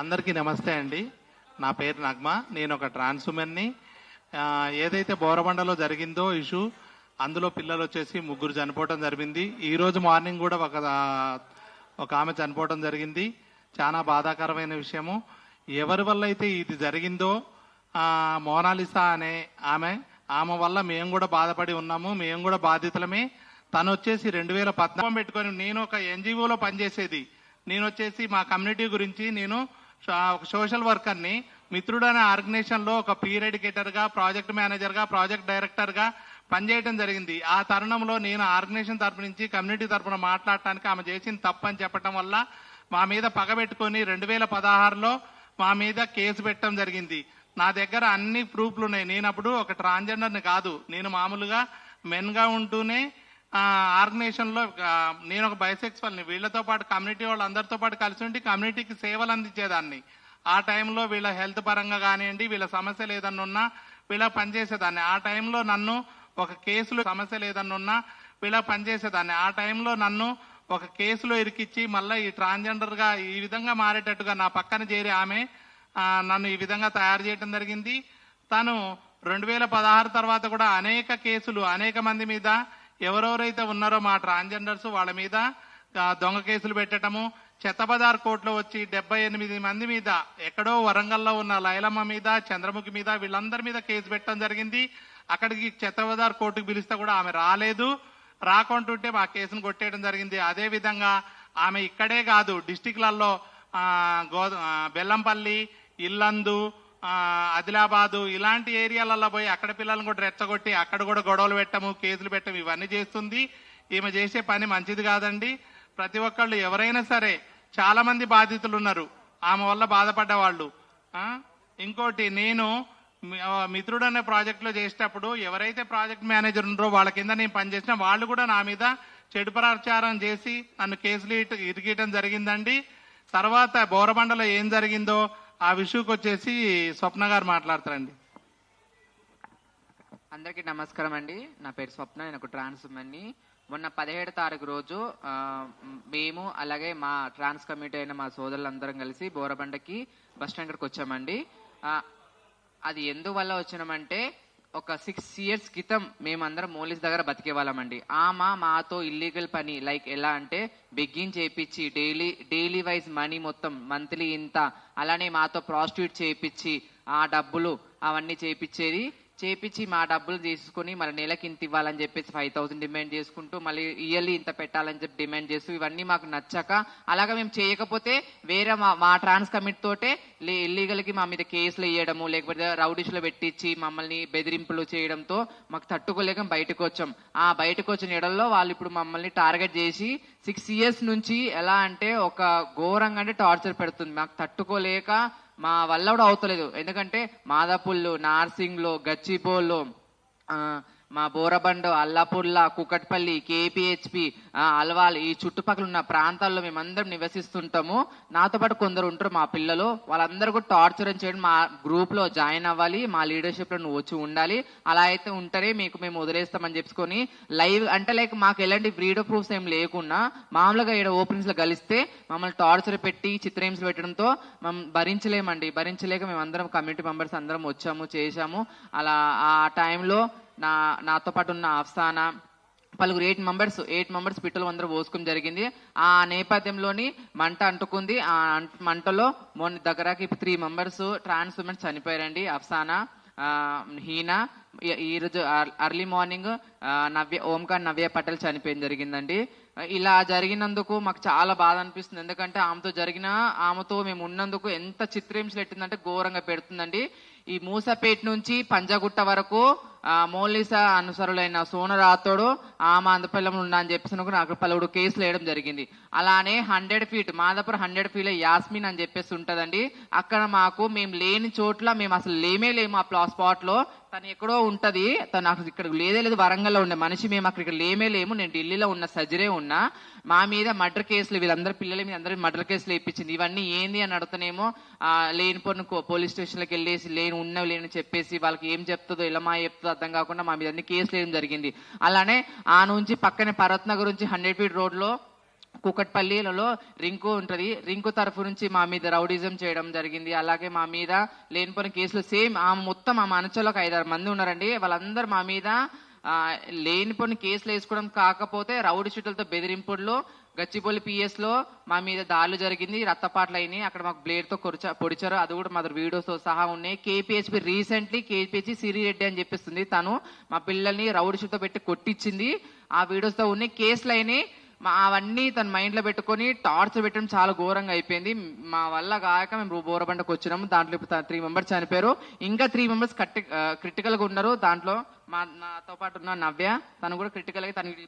అందరికీ నమస్తే అండి. నా పేరు నగ్మ. నేను ఒక ట్రాన్స్ ఉమెన్ని ఏదైతే బోరబండలో జరిగిందో ఇష్యూ అందులో పిల్లలు వచ్చేసి ముగ్గురు చనిపోవటం జరిగింది. ఈ రోజు మార్నింగ్ కూడా ఒక ఒక ఆమె చనిపోవటం జరిగింది. చాలా బాధాకరమైన విషయము. ఎవరి వల్ల అయితే ఇది జరిగిందో మోనాలిసా అనే ఆమె ఆమె వల్ల మేము కూడా బాధపడి ఉన్నాము. మేము కూడా బాధితులమే. తను వచ్చేసి రెండు వేల పద్నాలుగు పెట్టుకొని నేను ఒక ఎన్జిఓలో పనిచేసేది. నేను వచ్చేసి మా కమ్యూనిటీ గురించి నేను ఒక సోషల్ వర్కర్ని మిత్రుడు అనే ఆర్గనైజేషన్లో ఒక పీర్ ఎడ్యుకేటర్గా ప్రాజెక్ట్ మేనేజర్గా ప్రాజెక్ట్ డైరెక్టర్గా పనిచేయడం జరిగింది. ఆ తరుణంలో నేను ఆర్గనైజేషన్ తరపు నుంచి కమ్యూనిటీ తరపున మాట్లాడటానికి ఆమె చేసిన తప్పని చెప్పటం చెప్పడం వల్ల మా మీద పగబెట్టుకొని రెండు వేల పదహారులో మా మీద కేసు పెట్టడం జరిగింది. నా దగ్గర అన్ని ప్రూఫ్లు ఉన్నాయి నేను అప్పుడు ఒక ట్రాన్స్జెండర్ని కాదు. నేను మామూలుగా మెన్గా ఉంటూనే ఆర్గనైజేషన్లో నేను ఒక బైసెక్స్వల్ని వీళ్ళతో పాటు కమ్యూనిటీ వాళ్ళందరితో పాటు కలిసి ఉండి కమ్యూనిటీకి సేవలు అందించేదాన్ని. ఆ టైంలో వీళ్ళ హెల్త్ పరంగా కానివ్వండి వీళ్ళ సమస్యలు ఏదన్నా ఉన్నా వీళ్ళ పనిచేసేదాన్ని ఆ టైంలో నన్ను ఒక కేసులో సమస్యలు ఏదన్నా ఉన్నా వీళ్ళ పనిచేసేదాన్ని ఆ టైంలో నన్ను ఒక కేసులో ఇరికిచ్చి మళ్ళీ ఈ ట్రాన్స్జెండర్గా ఈ విధంగా మారేటట్టుగా నా పక్కన చేరి ఆమె నన్ను ఈ విధంగా తయారు చేయడం జరిగింది. తను రెండు వేల పదహారు తర్వాత కూడా అనేక కేసులు అనేక మంది మీద ఎవరెవరైతే ఉన్నారో మా ట్రాన్స్జెండర్స్ వాళ్ళ మీద దొంగ కేసులు పెట్టడము చెత్తబదార్ కోర్టులో వచ్చి డెబ్బై ఎనిమిది మంది మీద ఎక్కడో వరంగల్లో ఉన్న లైలమ్మ మీద చంద్రముఖి మీద వీళ్ళందరి మీద కేసు పెట్టడం జరిగింది. అక్కడికి చెత్తబదార్ కోర్టుకు పిలిస్తే కూడా ఆమె రాలేదు. రాకుంటుంటే మా కేసును కొట్టేయడం జరిగింది. అదే విధంగా ఆమె ఇక్కడే కాదు డిస్టిక్లలో గో బెల్లంపల్లి ఇల్లందు ఆదిలాబాదు ఇలాంటి ఏరియాలలో పోయి అక్కడ పిల్లలను కూడా రెచ్చగొట్టి అక్కడ కూడా గొడవలు పెట్టము కేసులు పెట్టము ఇవన్నీ చేస్తుంది. ఈమె చేసే పని మంచిది కాదండి. ప్రతి ఒక్కళ్ళు ఎవరైనా సరే చాలా మంది బాధితులు ఉన్నారు. ఆమె వల్ల బాధపడ్డ వాళ్ళు ఇంకోటి నేను మిత్రుడు అనే ప్రాజెక్ట్లో చేసేటప్పుడు ఎవరైతే ప్రాజెక్ట్ మేనేజర్ ఉన్నారో వాళ్ళ కింద నేను పనిచేసిన వాళ్ళు కూడా నా మీద చెడు ప్రచారం చేసి నన్ను కేసులు ఇటు- జరిగిందండి. తర్వాత బోరబండలో ఏం జరిగిందో ఆ విషయకు వచ్చేసి స్వప్న గారు మాట్లాడతారండి. అందరికీ నమస్కారం అండి. నా పేరు స్వప్న నేను ఒక ట్రాన్స్ ఉమెన్ని మొన్న పదిహేడు తారీఖు రోజు మేము అలాగే మా ట్రాన్స్ కమిటీ అయిన మా సోదరులందరం కలిసి బోరబండకి బస్ స్టాండ్కి వచ్చామండి. అది ఎందువల్ల వచ్చినామంటే ఒక సిక్స్ ఇయర్స్ క్రితం మేమందరం మోలీస్ దగ్గర బతికే వాళ్ళమండి ఆమె మాతో ఇల్లీగల్ పని లైక్ ఎలా అంటే బెగ్గింగ్ చేయించి డైలీ డైలీ వైజ్ మనీ మొత్తం మంత్లీ ఇంత అలానే మాతో ప్రాస్టిట్యూట్ చేయించి ఆ డబ్బులు అవన్నీ చేయించేది చేపించి మా డబ్బులు తీసుకుని మళ్ళీ నెలకి ఇంత ఇవ్వాలని చెప్పేసి ఫైవ్ థౌసండ్ డిమాండ్ చేసుకుంటూ మళ్ళీ ఇయర్లీ ఇంత పెట్టాలని చెప్పి డిమాండ్ చేస్తూ ఇవన్నీ మాకు నచ్చక అలాగా మేము చేయకపోతే వేరే మా మా ట్రాన్స్ కమిటీ తోటే ఇల్లీగల్కి మా మీద కేసులు వేయడము లేకపోతే రౌడీస్లో పెట్టించి మమ్మల్ని బెదిరింపులు చేయడంతో మాకు తట్టుకోలేక బయటకు వచ్చాం. ఆ బయటకు వచ్చిన ఎడల్లో వాళ్ళు ఇప్పుడు మమ్మల్ని టార్గెట్ చేసి సిక్స్ ఇయర్స్ నుంచి ఎలా అంటే ఒక ఘోరంగా అంటే టార్చర్ పెడుతుంది. మాకు తట్టుకోలేక మా వల్ల కూడా అవుతలేదు. ఎందుకంటే మాదాపుళ్ళు నార్సింగ్లో గచ్చిపోళ్ళు ఆ, మా బోరబండ అల్లాపుర్ల కుకట్పల్లి కేపీహెచ్పి అల్వాల్ ఈ చుట్టుపక్కల ఉన్న ప్రాంతాల్లో మేమందరం నివసిస్తుంటాము. నాతో పాటు కొందరు ఉంటారు మా పిల్లలు. వాళ్ళందరూ కూడా టార్చర్ చేయడం మా గ్రూప్లో జాయిన్ అవ్వాలి. మా లీడర్షిప్లో నువ్వు వచ్చి ఉండాలి. అలా అయితే ఉంటేనే మీకు మేము వదిలేస్తామని చెప్పుకొని లైవ్ అంటే లైక్ మాకు ఎలాంటి వీడియో ప్రూఫ్స్ ఏం లేకుండా మామూలుగా ఇక్కడ ఓపెనింగ్స్లో కలిస్తే మమ్మల్ని టార్చర్ పెట్టి చిత్రహింసలు పెట్టడంతో మేము భరించలేమండి. భరించలేక మేము అందరం కమ్యూనిటీ మెంబర్స్ అందరం వచ్చాము చేశాము. అలా ఆ టైంలో నా నాతో పాటు ఉన్న అఫ్సానా పలువురు ఎయిట్ మెంబర్స్ ఎయిట్ మెంబర్స్ పిట్టలు అందరూ పోసుకోవడం జరిగింది. ఆ నేపథ్యంలోని మంట అంటుకుంది. ఆ మంటలో మొన్న దగ్గరకి త్రీ మెంబర్స్ ట్రాన్స్ ఉమెన్స్ చనిపోయారండి. అఫ్సానా హీన హీనా ఈ- రోజు అర్లీ మార్నింగ్ నవ్య ఓంకార్ నవ్య పటేల్ చనిపోయింది జరిగిందండి. ఇలా జరిగినందుకు మాకు చాలా బాధ అనిపిస్తుంది. ఎందుకంటే ఆమెతో జరిగిన ఆమెతో మేము ఉన్నందుకు ఎంత చిత్రహింసలు పెట్టిందంటే ఘోరంగా పెడుతుందండి. ఈ మూసపేట నుంచి పంజాగుట్ట వరకు మోలిసా అనుసరులైన సోన రాథోడు ఆమె ఆంధ్రపల్లంలో ఉన్నా అని చెప్పేసి అనుకుని అక్కడ పలువురు కేసులు వేయడం జరిగింది. అలానే hundred feet Madapuram hundred feet Yasmin అని చెప్పేసి ఉంటుందండి. అక్కడ మాకు మేము లేని చోట్ల మేము అసలు లేమే లేము ఆ స్పాట్లో తను ఎక్కడో ఉంటది. తను అక్కడ ఇక్కడ లేదే లేదు వరంగల్లో ఉండే మనిషి. మేము అక్కడ ఇక్కడ లేమే లేము. నేను ఢిల్లీలో ఉన్న సజ్జరే ఉన్నా. మా మీద మర్డర్ కేసులు వీళ్ళందరి పిల్లల మీద అందరూ మర్డర్ కేసులు ఇప్పించింది ఇవన్నీ ఏంది అని అడుగుతానేమో లేని పొన్ను పోలీస్ స్టేషన్లకు వెళ్ళేసి లేని ఉన్నవి లేని చెప్పేసి వాళ్ళకి ఏం చెప్తుందో ఇలా మా చెప్తుందో అర్థం కాకుండా మా మీద అన్ని కేసులు వేయడం జరిగింది. అలానే ఆ నుంచి పక్కనే పర్వత్ నగర్ నుంచి హండ్రెడ్ ఫీట్ రోడ్లో లో రింకు ఉంటుంది. రింకు తరఫు నుంచి మా మీద రౌడిజం చేయడం జరిగింది. అలాగే మా మీద లేనిపోయిన కేసులు సేమ్ ఆ మొత్తం ఆ అనుచరులు ఐదారు మంది ఉన్నారండి. వాళ్ళందరూ మా మీద లేనిపోని లేనిపోయిన కేసులు వేసుకోవడం కాకపోతే రౌడీ షీట్లతో బెదిరింపుల్లో గచ్చిపల్లి పిఎస్లో మా మీద దాడులు జరిగింది రక్తపాట్లు అయినాయి అక్కడ మాకు బ్లేడ్తో కొరిచా పొడిచారు. అది కూడా మా వీడియోస్తో సహా ఉన్నాయి. కేపీహెచ్పి రీసెంట్లీ కేపీహెచ్ సిరిరెడ్డి అని చెప్పిస్తుంది. తను మా పిల్లల్ని రౌడీ తో పెట్టి కొట్టించింది. ఆ వీడియోస్తో ఉన్నాయి. కేసులు అయినాయి మా అవన్నీ తన మైండ్లో పెట్టుకొని టార్చర్ పెట్టడం చాలా ఘోరంగా అయిపోయింది. మా వల్ల కాక మేము బోరబండకు వచ్చినాము. దాంట్లో ఇప్పుడు త్రీ మెంబర్స్ చనిపోయారు. ఇంకా త్రీ మెంబర్స్ కట్టి క్రిటికల్గా ఉన్నారు. దాంట్లో మా నాతో పాటు ఉన్న నవ్య తను కూడా క్రిటికల్గా తనకి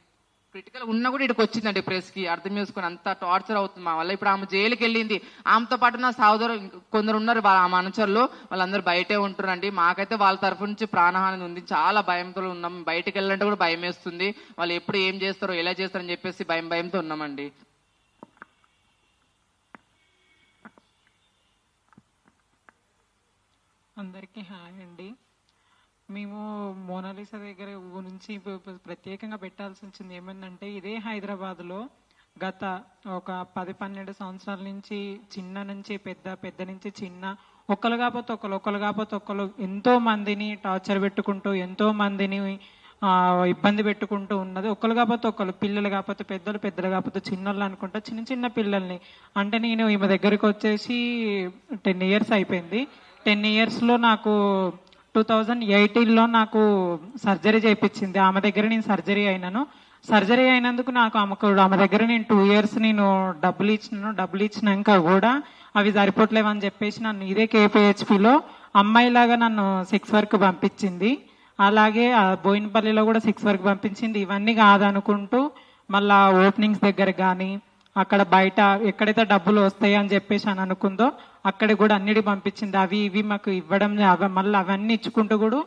క్రిటికల్ ఉన్నా కూడా ఇక్కడికి వచ్చిందండి ప్రెస్కి. అర్థం చేసుకుని అంత టార్చర్ అవుతుంది మా వల్ల. ఇప్పుడు ఆమె జైలుకి వెళ్ళింది. ఆమెతో పాటు నా సహోదరు కొందరు ఉన్నారు ఆమె అనుచరులు వాళ్ళందరూ బయటే ఉంటున్నారండి. మాకైతే వాళ్ళ తరఫు నుంచి ప్రాణహాని ఉంది. చాలా భయంతో ఉన్నాం. బయటకు వెళ్ళాలంటే కూడా భయం వేస్తుంది. వాళ్ళు ఎప్పుడు ఏం చేస్తారో ఎలా చేస్తారని చెప్పేసి భయం భయంతో ఉన్నామండి. అందరికీ హాయ్ అండి. మేము మోనాలిసా దగ్గర గురించి ప్రత్యేకంగా పెట్టాల్సి వచ్చింది ఏమందంటే ఇదే హైదరాబాద్లో గత ఒక పది పన్నెండు సంవత్సరాల నుంచి చిన్న నుంచి పెద్ద పెద్ద నుంచి చిన్న ఒకరు కాకపోతే ఒకరు ఒకరు కాకపోతే ఒకరు ఎంతో మందిని టార్చర్ పెట్టుకుంటూ ఎంతో మందిని ఇబ్బంది పెట్టుకుంటూ ఉన్నది. ఒకరు కాకపోతే ఒకరు పిల్లలు కాకపోతే పెద్దలు పెద్దలు కాకపోతే చిన్నోళ్ళు అనుకుంటా చిన్న చిన్న పిల్లల్ని. అంటే నేను ఈమె దగ్గరికి వచ్చేసి టెన్ ఇయర్స్ అయిపోయింది. టెన్ ఇయర్స్లో నాకు టూ థౌజండ్ ఎయిటీన్లో నాకు సర్జరీ చేయించింది. ఆమె దగ్గర నేను సర్జరీ అయినాను. సర్జరీ అయినందుకు నాకు ఆమెకు ఆమె దగ్గర నేను టూ ఇయర్స్ నేను డబ్బులు ఇచ్చినాను. డబ్బులు ఇచ్చినాక కూడా అవి సరిపోవట్లేవని చెప్పేసి నన్ను ఇదే కేపీహెచ్పిలో అమ్మాయిలాగా నన్ను సిక్స్ వరకు పంపించింది. అలాగే బోయినపల్లిలో కూడా సిక్స్ వరకు పంపించింది. ఇవన్నీ కాదనుకుంటూ మళ్ళా ఓపెనింగ్స్ దగ్గర కానీ అక్కడ బయట ఎక్కడైతే డబ్బులు వస్తాయి అని చెప్పేసి అని అనుకుందో అక్కడ కూడా అన్నిటి పంపించింది. అవి ఇవి మాకు ఇవ్వడం అవి మళ్ళీ అవన్నీ ఇచ్చుకుంటూ కూడా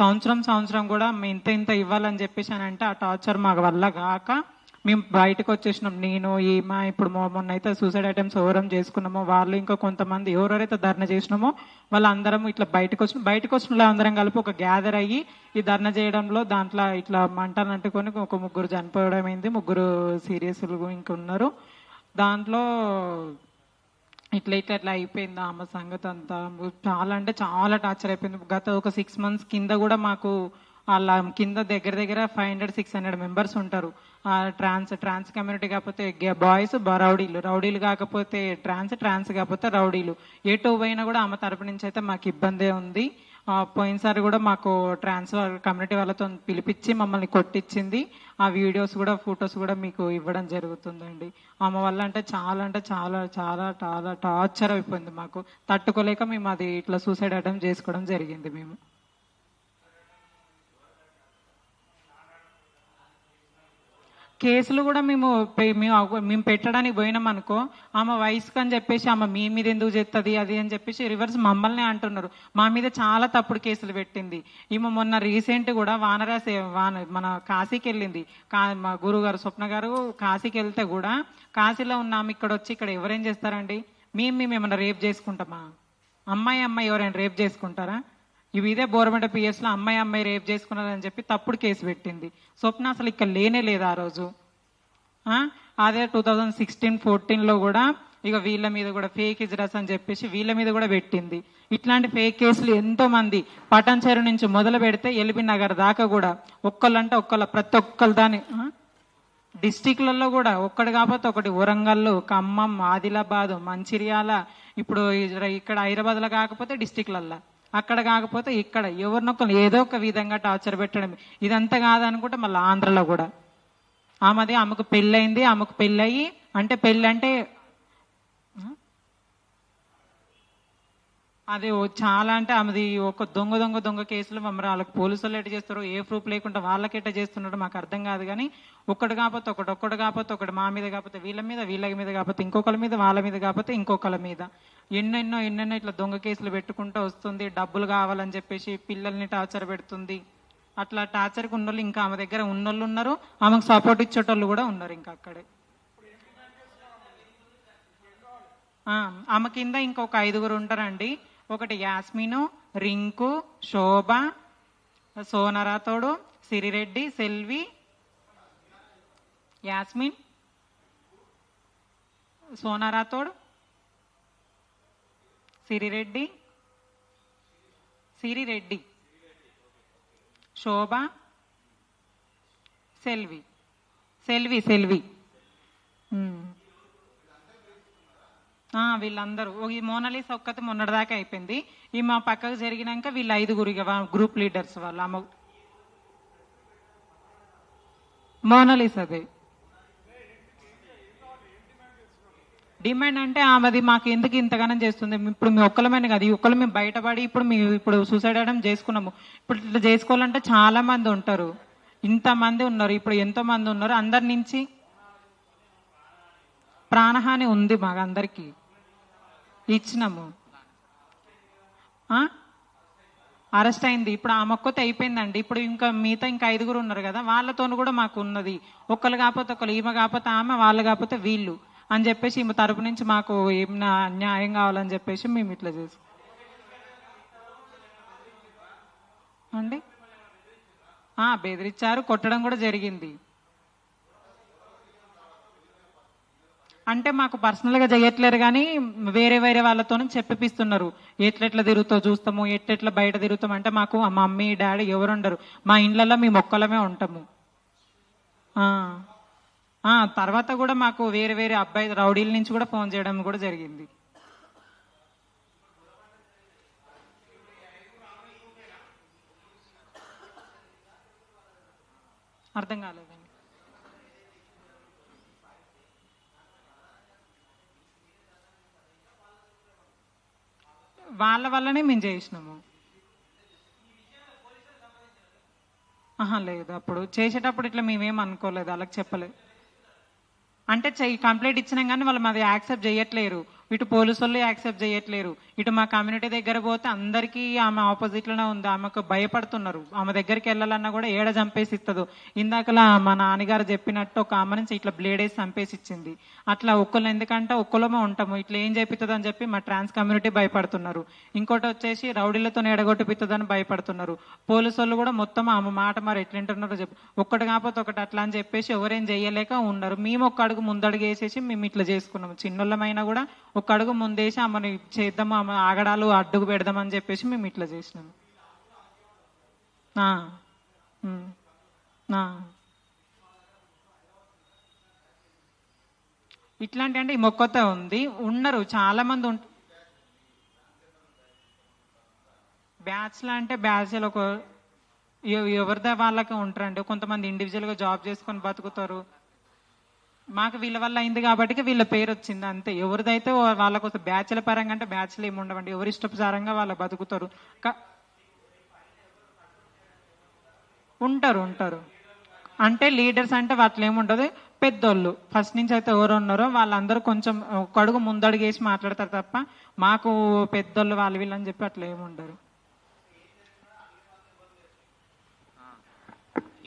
సంవత్సరం సంవత్సరం కూడా మేము ఇంత ఇంత ఇవ్వాలని చెప్పేసి అని అంటే ఆ టార్చర్ మాకు వల్ల కాక మేము బయటకు వచ్చేసినాం. నేను ఈ మా ఇప్పుడు మొన్న అయితే సూసైడ్ ఐటమ్స్ ఎవరం చేసుకున్నామో వాళ్ళు ఇంకా కొంతమంది ఎవరెవరైతే ధర్నా చేసినామో వాళ్ళందరం ఇట్లా బయటకు వచ్చిన బయటకు వచ్చిన అందరం కలిపి ఒక గ్యాదర్ అయ్యి ఈ ధర్నా చేయడంలో దాంట్లో ఇట్లా మంటలు అంటుకొని ఒక ముగ్గురు చనిపోవడం అయింది. ముగ్గురు సీరియస్లు ఇంకా ఉన్నారు. దాంట్లో ఇట్లా ఇట్లా అయిపోయింది ఆమె సంగతి అంతా. చాలా అంటే చాలా టార్చర్ అయిపోయింది. గత ఒక సిక్స్ మంత్స్ కింద కూడా మాకు వాళ్ళ కింద దగ్గర దగ్గర five hundred six hundred members ఉంటారు. ఆ ట్రాన్స్ ట్రాన్స్ కమ్యూనిటీ కాకపోతే బాయ్స్ రౌడీలు. రౌడీలు కాకపోతే ట్రాన్స్ ట్రాన్స్ కాకపోతే రౌడీలు. ఎటు పోయినా కూడా ఆమె తరపు నుంచి అయితే మాకు ఇబ్బందే ఉంది. పోయినసారి కూడా మాకు ట్రాన్స్ఫర్ కమ్యూనిటీ వాళ్ళతో పిలిపించి మమ్మల్ని కొట్టించింది ఆ వీడియోస్ కూడా ఫొటోస్ కూడా మీకు ఇవ్వడం జరుగుతుందండి. ఆమె వల్ల అంటే చాలా అంటే చాలా చాలా చాలా టార్చర్ అయిపోయింది మాకు. తట్టుకోలేక మేము అది ఇట్లా సూసైడ్ అటెంప్ట్ చేసుకోవడం జరిగింది మేము. కేసులు కూడా మేము మేము మేము పెట్టడానికి పోయినాం అనుకో ఆమె వయసుకు అని చెప్పేసి ఆమె మీ మీద ఎందుకు చేస్తుంది అది అని చెప్పేసి రివర్స్ మమ్మల్ని అంటున్నారు. మా మీద చాలా తప్పుడు కేసులు పెట్టింది. ఈమె మొన్న రీసెంట్ కూడా వానరాసి వాన మన కాశీకి వెళ్ళింది. కా మా గురువు గారు స్వప్న గారు కాశీకి వెళ్తే కూడా కాశీలో ఉన్న ఆమె ఇక్కడ వచ్చి ఇక్కడ ఎవరేం చేస్తారండి? మేము మేము ఏమన్నా రేప్ చేసుకుంటామా? అమ్మాయి అమ్మాయి ఎవరైనా రేప్ చేసుకుంటారా? ఇవి ఇదే బోరమంట పిఎస్లో అమ్మాయి అమ్మాయి రేప్ చేసుకున్నారని చెప్పి తప్పుడు కేసు పెట్టింది. స్వప్న అసలు ఇక్కడ లేనే లేదు ఆ రోజు. అదే టూ థౌజండ్ సిక్స్టీన్ ఫోర్టీన్లో కూడా ఇక వీళ్ళ మీద కూడా ఫేక్ ఇజ్రాస్ అని చెప్పేసి వీళ్ళ మీద కూడా పెట్టింది. ఇట్లాంటి ఫేక్ కేసులు ఎంతో మంది పటాన్చేరు నుంచి మొదలు పెడితే ఎల్బీ నగర్ దాకా కూడా ఒక్కళ్ళంటే ఒక్కళ్ళ ప్రతి ఒక్కళ్ళ దాని డిస్టిక్లలో కూడా ఒక్కటి కాకపోతే ఒకటి వరంగల్ ఖమ్మం ఆదిలాబాద్ మంచిర్యాల ఇప్పుడు ఇక్కడ హైదరాబాద్లో కాకపోతే డిస్టిక్లల్లో. అక్కడ కాకపోతే ఇక్కడ ఎవరినొకరు ఏదో ఒక విధంగా టార్చర్ పెట్టడం ఇదంతా కాదనుకుంటే మళ్ళీ ఆంధ్రలో కూడా. ఆమెది ఆమెకు పెళ్ళయింది ఆమెకు పెళ్ళయి అంటే పెళ్ళి అంటే అది ఓ చాలా అంటే ఆమెది ఒక దొంగ దొంగ దొంగ కేసులు మమ్మల్ని వాళ్ళకి పోలీసులు ఎట్ట చేస్తారు ఏ ప్రూఫ్ లేకుండా వాళ్ళకి ఎట్ట చేస్తున్నారో మాకు అర్థం కాదు కానీ ఒక్కడు కాకపోతే ఒకటి ఒక్కడు కాకపోతే ఒకటి మా మీద కాకపోతే వీళ్ళ మీద వీళ్ళ మీద కాకపోతే ఇంకొకరి మీద వాళ్ళ మీద కాకపోతే ఇంకొకరి మీద. ఎన్నెన్నో ఎన్నెన్నో ఇట్లా దొంగ కేసులు పెట్టుకుంటూ వస్తుంది డబ్బులు కావాలని చెప్పేసి పిల్లల్ని టార్చర్ పెడుతుంది. అట్లా టార్చర్కి ఉన్నోళ్ళు ఇంకా ఆమె దగ్గర ఉన్నోళ్ళు ఉన్నారు ఆమెకు సపోర్ట్ ఇచ్చేటోళ్ళు కూడా ఉన్నారు ఇంకా అక్కడే. ఆమె కింద ఇంకొక ఐదుగురు ఉంటారండి. ఒకటి యాస్మిను రింకు శోభ సోనరాతోడు సిరిరెడ్డి సెల్వి యాస్మిన్ సోనరాతోడు సిరిరెడ్డి సిరిరెడ్డి శోభ సెల్వి సెల్వి సెల్వి ఉమ్. ఆ, వీళ్ళందరూ. ఈ మోనాలిస్ ఒక్కటి మొన్నటిదాకా అయిపోయింది. ఈ మా పక్కకు జరిగినాక వీళ్ళు ఐదుగురు ఇక గ్రూప్ లీడర్స్ వాళ్ళు అమ్మ. మోనాలిస్ అదే డిమాండ్ అంటే ఆమెది మాకు ఎందుకు ఇంతగానం చేస్తుంది? ఇప్పుడు మీ ఒక్కలమైన కాదు ఈ ఒక్కలు మేము బయటపడి ఇప్పుడు మేము ఇప్పుడు సూసైడ్ అవ్వడం చేసుకున్నాము. ఇప్పుడు ఇట్లా చేసుకోవాలంటే చాలా మంది ఉంటారు. ఇంతమంది ఉన్నారు. ఇప్పుడు ఎంతో మంది ఉన్నారు. అందరి నుంచి ప్రాణహాని ఉంది మాకు అందరికి. ఇచ్చినాము. అరెస్ట్ అయింది ఇప్పుడు ఆ మొక్కతో అయిపోయిందండి. ఇప్పుడు ఇంకా మిగతా ఇంకా ఐదుగురు ఉన్నారు కదా వాళ్ళతోనూ కూడా మాకు ఉన్నది. ఒకళ్ళు కాకపోతే ఒకళ్ళు ఈమె కాకపోతే ఆమె వాళ్ళు కాకపోతే వీళ్ళు అని చెప్పేసి ఈమె తరపు నుంచి మాకు ఏమైనా న్యాయం కావాలని చెప్పేసి మేము ఇట్లా చేసాం. అండి? బెదిరించారు కొట్టడం కూడా జరిగింది. అంటే మాకు పర్సనల్గా చేయట్లేరు కానీ వేరే వేరే వాళ్ళతో చెప్పిస్తున్నారు ఎట్లెట్లా తిరుగుతావు చూస్తాము ఎట్లెట్లా బయట తిరుగుతాం అంటే మాకు మా మమ్మీ డాడీ ఎవరు ఉండరు మా ఇండ్లలో మేము ఒక్కలమే ఉంటాము. తర్వాత కూడా మాకు వేరే వేరే అబ్బాయి రౌడీల నుంచి కూడా ఫోన్ చేయడం కూడా జరిగింది. అర్థం కాలేదు? వాళ్ళ వల్లనే మేము చేసినాము. ఆహా లేదు. అప్పుడు చేసేటప్పుడు ఇట్లా మేమేం అనుకోలేదు. వాళ్ళకి చెప్పలేదు అంటే చెయ్యి కంప్లైంట్ ఇచ్చినాం కానీ వాళ్ళు మాది యాక్సెప్ట్ చేయట్లేరు ఇటు పోలీసు వాళ్ళు యాక్సెప్ట్ చేయట్లేరు. ఇటు మా కమ్యూనిటీ దగ్గర పోతే అందరికీ ఆమె ఆపోజిట్లోనే ఉంది. ఆమెకు భయపడుతున్నారు. ఆమె దగ్గరికి వెళ్ళాలన్నా కూడా ఏడ చంపేసి ఇస్తుందో ఇందాకలా మా నాన్నగారు చెప్పినట్టు ఒక ఆమె నుంచి ఇట్లా బ్లేడ్ వేసి చంపేసి ఇచ్చింది అట్లా ఒక్కళ్ళు ఎందుకంటే ఒక్కలమే ఉంటాము. ఇట్లా ఏం చెప్తుంది అని చెప్పి మా ట్రాన్స్ కమ్యూనిటీ భయపడుతున్నారు. ఇంకోటి వచ్చేసి రౌడీలతో ఎడగొట్టిపిస్తుందని భయపడుతున్నారు. పోలీసు వాళ్ళు కూడా మొత్తం ఆమె మాట మరి ఎట్లుంటున్నారో చెప్పి. ఒక్కటి కాకపోతే ఒకటి అట్లా అని చెప్పేసి ఎవరేం చేయలేక ఉన్నారు. మేము ఒక్క అడుగు ముందడుగు వేసేసి మేము ఇట్లా చేసుకున్నాము. చిన్నోళ్ళమైనా కూడా ఒక అడుగు ముందేసి ఆమెను చేద్దాము ఆమె ఆగడాలు అడ్డుకు పెడదామని చెప్పేసి మేము ఇట్లా చేసినాము ఆ, ఇట్లాంటి అంటే ఈ మొక్కత ఉంది. ఉన్నారు చాలా మంది ఉంట బ్యాచ్లా అంటే బ్యాచ్లు ఒక ఎవరిదే వాళ్ళకి ఉంటారండి. కొంతమంది ఇండివిజువల్గా జాబ్ చేసుకొని బతుకుతారు. మాకు వీళ్ళ వల్ల అయింది కాబట్టి వీళ్ళ పేరు వచ్చింది అంతే. ఎవరిదైతే వాళ్ళ వాళ్ళకు బ్యాచ్ల పరంగా అంటే బ్యాచ్లు ఏమి ఉండవండి. ఎవరి ఇష్టప్రకారంగా వాళ్ళు బతుకుతారు. క- ఉంటారు ఉంటారు. అంటే లీడర్స్ అంటే వాటిలో ఏముండదు పెద్దోళ్ళు. ఫస్ట్ నుంచి అయితే ఎవరు ఉన్నారో వాళ్ళందరూ కొంచెం ఒక అడుగు ముందడుగు వేసి మాట్లాడతారు తప్ప మాకు పెద్దోళ్ళు వాళ్ళు వీళ్ళని చెప్పి అట్లా ఏముండరు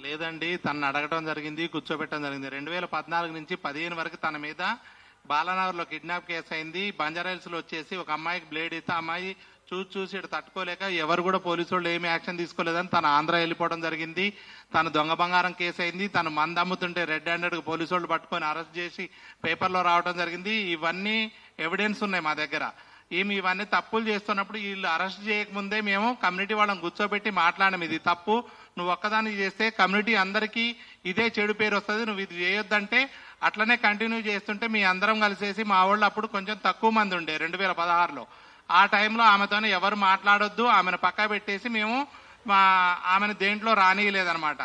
లేదండి తనను అడగటం జరిగింది కూర్చోబెట్టడం జరిగింది. రెండు వేల పద్నాలుగు నుంచి పదిహేను వరకు తన మీద బాలనగర్లో కిడ్నాప్ కేసు అయింది. బంజారాహిల్స్లో వచ్చేసి ఒక అమ్మాయికి బ్లేడ్ ఇస్తే అమ్మాయి చూసి చూసి ఇటు తట్టుకోలేక ఎవరు కూడా పోలీసు వాళ్ళు ఏమి యాక్షన్ తీసుకోలేదని తన ఆంధ్ర వెళ్ళిపోవడం జరిగింది. తను దొంగ బంగారం కేసు అయింది. తను మంద అమ్ముతుంటే రెడ్ హ్యాండెడ్ పోలీసు వాళ్ళు పట్టుకొని అరెస్ట్ చేసి పేపర్లో రావడం జరిగింది. ఇవన్నీ ఎవిడెన్స్ ఉన్నాయి మా దగ్గర. ఏమి ఇవన్నీ తప్పులు చేస్తున్నప్పుడు వీళ్ళు అరెస్ట్ చేయకముందే మేము కమ్యూనిటీ వాళ్ళని కూర్చోబెట్టి మాట్లాడడం. ఇది తప్పు. నువ్వు ఒక్కదానికి చేస్తే కమ్యూనిటీ అందరికీ ఇదే చెడు పేరు వస్తుంది నువ్వు ఇది చేయొద్దంటే అట్లనే కంటిన్యూ చేస్తుంటే మీ అందరం కలిసేసి మా వాళ్ళు అప్పుడు కొంచెం తక్కువ మంది ఉండే రెండు వేల పదహారులో. ఆ టైంలో ఆమెతోనే ఎవరు మాట్లాడొద్దు ఆమెను పక్క పెట్టేసి మేము మా ఆమెను దేంట్లో రానియలేదనమాట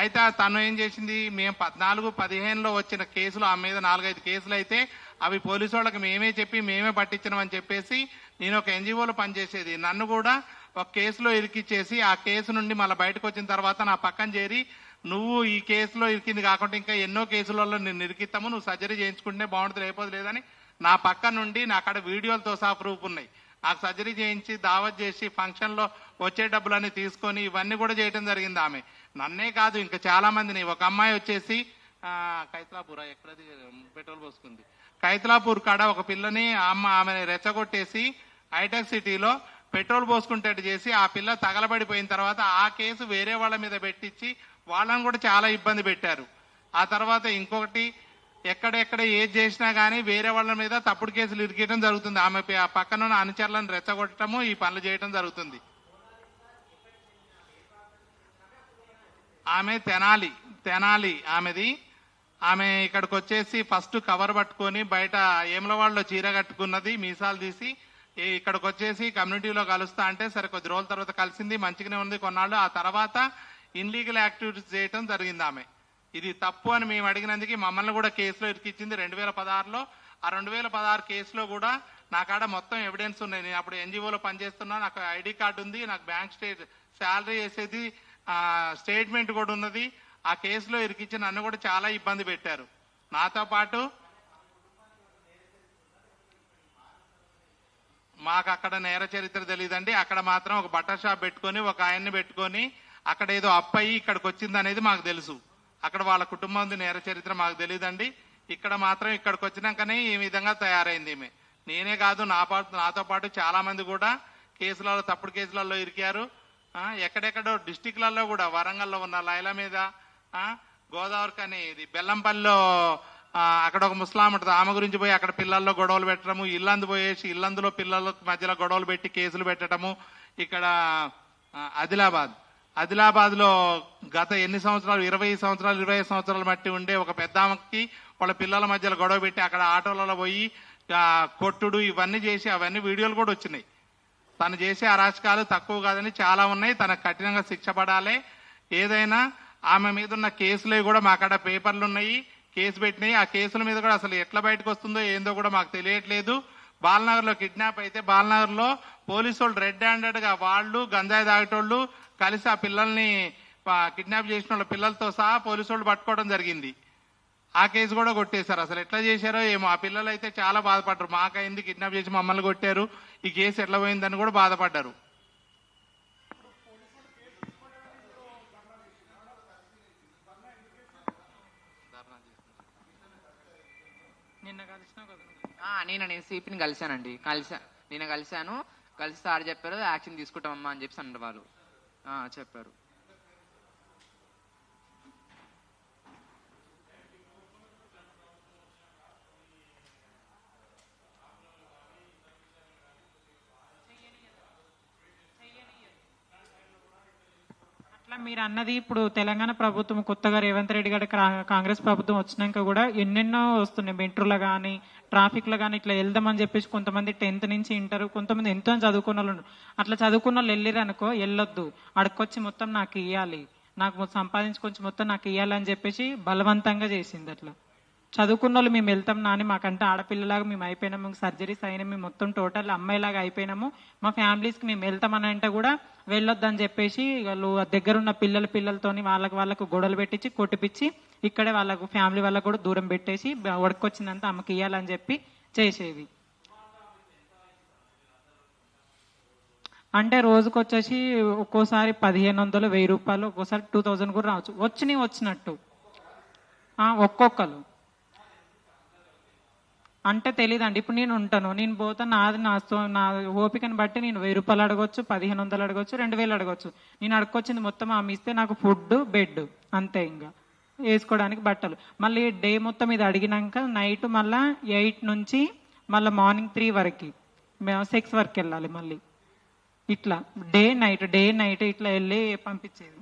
అయితే తను ఏం చేసింది మేము పద్నాలుగు పదిహేనులో వచ్చిన కేసులు ఆమె మీద నాలుగైదు కేసులు అయితే అవి పోలీసు వాళ్ళకి మేమే చెప్పి మేమే పట్టించినామని చెప్పేసి నేను ఒక ఎన్జిఓలో పనిచేసేది. నన్ను కూడా ఒక కేసులో ఇరికిచ్చేసి ఆ కేసు నుండి మళ్ళీ బయటకు వచ్చిన తర్వాత నా పక్కన చేరి నువ్వు ఈ కేసులో ఇరికింది కాకుండా ఇంకా ఎన్నో కేసులలో నేను ఇరికిస్తాము నువ్వు సర్జరీ చేయించుకుంటే బాగుంటుంది లేకపోతే లేదని నా పక్క నుండి నా అక్కడ వీడియోలతో సహా ప్రూఫ్ ఉన్నాయి. ఆ సర్జరీ చేయించి దావత్ చేసి ఫంక్షన్లో వచ్చే డబ్బులన్నీ తీసుకొని ఇవన్నీ కూడా చేయడం జరిగింది ఆమె. నన్నే కాదు ఇంకా చాలా మందిని. ఒక అమ్మాయి వచ్చేసి కైతలాపూర్ ఎక్కడది? పెట్రోల్ పోసుకుంది. కైతలాపూర్ కాడ ఒక పిల్లని అమ్మ ఆమె రెచ్చగొట్టేసి హైటెక్ సిటీలో పెట్రోల్ పోసుకుంటట్టు చేసి ఆ పిల్ల తగలబడిపోయిన తర్వాత ఆ కేసు వేరే వాళ్ళ మీద పెట్టించి వాళ్ళని కూడా చాలా ఇబ్బంది పెట్టారు. ఆ తర్వాత ఇంకొకటి ఎక్కడెక్కడ ఏది చేసినా కానీ వేరే వాళ్ళ మీద తప్పుడు కేసులు ఇరికేయడం జరుగుతుంది. ఆమె ఆ పక్కన ఉన్న అనుచరులను రెచ్చగొట్టడము ఈ పనులు చేయడం జరుగుతుంది. ఆమె తెనాలి తెనాలి ఆమెది. ఆమె ఇక్కడికి వచ్చేసి ఫస్ట్ కవర్ పట్టుకొని బయట ఏమలవాడలో చీర కట్టుకున్నది మీసాలు తీసి ఇక్కడికి వచ్చేసి కమ్యూనిటీలో కలుస్తా అంటే సరే కొద్ది రోజుల తర్వాత కలిసింది మంచిగానే ఉంది కొన్నాళ్ళు. ఆ తర్వాత ఇన్లీగల్ యాక్టివిటీస్ చేయటం జరిగింది ఆమె ఇది తప్పు అని మేము అడిగినందుకు మమ్మల్ని కూడా కేసులో ఇరికిచ్చింది. రెండు వేల పదహారులో ఆ రెండు వేల పదహారు కేసులో కూడా నా కాడ మొత్తం ఎవిడెన్స్ ఉన్నాయి. నేను అప్పుడు ఎన్జిఓలో పనిచేస్తున్నా నాకు ఐడి కార్డు ఉంది నాకు బ్యాంక్ స్టేట్ శాలరీ వేసేది స్టేట్మెంట్ కూడా ఉన్నది. ఆ కేసులో ఇరికిచ్చి నన్ను కూడా చాలా ఇబ్బంది పెట్టారు. నాతో పాటు మాకు అక్కడ నేర చరిత్ర తెలియదండి అక్కడ మాత్రం ఒక బట్టర్ షాప్ పెట్టుకొని ఒక ఆయన్ని పెట్టుకొని అక్కడ ఏదో అప్పయి ఇక్కడికి వచ్చింది అనేది మాకు తెలుసు. అక్కడ వాళ్ళ కుటుంబం నేర చరిత్ర మాకు తెలియదండి ఇక్కడ మాత్రం ఇక్కడికి వచ్చినాకనే ఈ విధంగా తయారైంది ఈమె. నేనే కాదు నా పాటు నాతో పాటు చాలా మంది కూడా కేసులలో తప్పుడు కేసులలో ఇరికారు. ఎక్కడెక్కడో డిస్టిక్లలో కూడా వరంగల్లో ఉన్న లైల మీద గోదావరి గోదావరికి ఇది బెల్లంపల్లిలో అక్కడ ఒక ముస్లాం ఉంటుంది. ఆమె గురించి పోయి అక్కడ పిల్లల్లో గొడవలు పెట్టడము ఇల్లందు పోయేసి ఇల్లందులో పిల్లల మధ్యలో గొడవలు పెట్టి కేసులు పెట్టడము. ఇక్కడ ఆదిలాబాద్. ఆదిలాబాద్లో గత ఎన్ని సంవత్సరాలు? ఇరవై సంవత్సరాలు ఇరవై ఐదు సంవత్సరాలు మట్టి ఉండే ఒక పెద్ద ఆమెకి వాళ్ళ పిల్లల మధ్యలో గొడవ పెట్టి అక్కడ ఆటోలలో పోయి కొట్టుడు ఇవన్నీ చేసి అవన్నీ వీడియోలు కూడా వచ్చినాయి. తను చేసే అరాచకాలు తక్కువ కాదని చాలా ఉన్నాయి. తనకు కఠినంగా శిక్ష పడాలి. ఏదైనా ఆమె మీద ఉన్న కేసులు కూడా మా కాడ పేపర్లు ఉన్నాయి. కేసు పెట్టినాయి. ఆ కేసుల మీద కూడా అసలు ఎట్లా బయటకు వస్తుందో ఏందో కూడా మాకు తెలియట్లేదు. బాలనగర్లో కిడ్నాప్ అయితే బాలనగర్లో పోలీసు వాళ్ళు రెడ్ హ్యాండెడ్గా వాళ్ళు గంజాయి తాగేటోళ్ళు కలిసి ఆ పిల్లల్ని కిడ్నాప్ చేసిన వాళ్ళ పిల్లలతో సహా పోలీసు వాళ్ళు పట్టుకోవడం జరిగింది. ఆ కేసు కూడా కొట్టేశారు. అసలు ఎట్లా చేశారో ఏమో. ఆ పిల్లలు అయితే చాలా బాధపడ్డారు. మాకైంది కిడ్నాప్ చేసి మమ్మల్ని కొట్టారు. ఈ కేసు ఎట్లా పోయిందని కూడా బాధపడ్డారు నిన్న కలిసినావు కదా నువ్వు. ఆ, నేను నేను సిపిని కలిశానండి. కలిసా నేను కలిశాను. కలిసి సార్ చెప్పారు యాక్షన్ తీసుకుంటామమ్మా అని చెప్పి అన్నారు వాళ్ళు ఆ, చెప్పారు. మీరు అన్నది ఇప్పుడు తెలంగాణ ప్రభుత్వం కొత్తగా రేవంత్ రెడ్డి గారి క్రా- కాంగ్రెస్ ప్రభుత్వం వచ్చినాక కూడా ఎన్నెన్నో వస్తున్నాయి. మెట్రోలో కానీ ట్రాఫిక్లో కానీ ఇట్లా వెళ్దామని చెప్పేసి కొంతమంది టెన్త్ నుంచి ఇంటర్ కొంతమంది ఎంతో చదువుకున్న వాళ్ళు అట్లా చదువుకున్న వాళ్ళు వెళ్ళిరు అనుకో వెళ్ళొద్దు. అడకొచ్చి మొత్తం నాకు ఇవ్వాలి నాకు సంపాదించుకొచ్చి మొత్తం నాకు ఇవ్వాలి అని చెప్పేసి బలవంతంగా చేసింది అట్లా. చదువుకున్న వాళ్ళు మేము వెళ్తాం నాని మాకంటే ఆడపిల్లలాగా మేము అయిపోయినాము. సర్జరీస్ అయినా మేము మొత్తం టోటల్ అమ్మాయిలాగా అయిపోయినాము. మా ఫ్యామిలీస్కి మేము వెళ్తామని అంటే కూడా వెళ్ళొద్దని చెప్పేసి వాళ్ళు దగ్గర ఉన్న పిల్లల పిల్లలతోని వాళ్ళకి వాళ్ళకు గొడవలు పెట్టించి కొట్టిపిచ్చి ఇక్కడే వాళ్ళకు ఫ్యామిలీ వాళ్ళకు కూడా దూరం పెట్టేసి ఉడకొచ్చిందంతా ఆమెకి ఇవ్వాలని చెప్పి చేసేది అంటే రోజుకు వచ్చేసి ఒక్కోసారి పదిహేను వందలు వెయ్యి రూపాయలు ఒక్కోసారి టూ థౌజండ్ కూడా రావచ్చు. వచ్చినాయి వచ్చినట్టు. ఒక్కొక్కరు అంటే తెలియదండి ఇప్పుడు నేను ఉంటాను. నేను పోతా నాది నా నా ఓపికని బట్టి నేను వెయ్యి రూపాయలు అడగొచ్చు పదిహేను వందలు అడగొచ్చు రెండు వేలు అడగొచ్చు. నేను అడగొచ్చింది మొత్తం ఆమె ఇస్తే నాకు ఫుడ్ బెడ్ అంతే ఇంకా వేసుకోవడానికి బట్టలు. మళ్ళీ డే మొత్తం ఇది అడిగినాక నైట్ మళ్ళా ఎయిట్ నుంచి మళ్ళీ మార్నింగ్ త్రీ వరకు. సిక్స్ వరకు వెళ్ళాలి మళ్ళీ. ఇట్లా. డే నైట్ డే నైట్ ఇట్లా వెళ్ళి పంపించేది.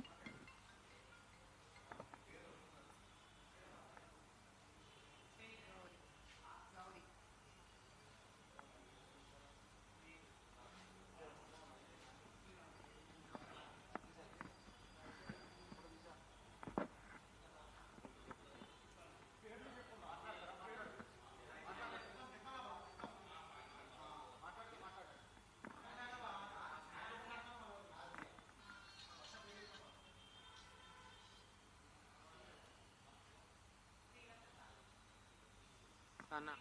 అన్న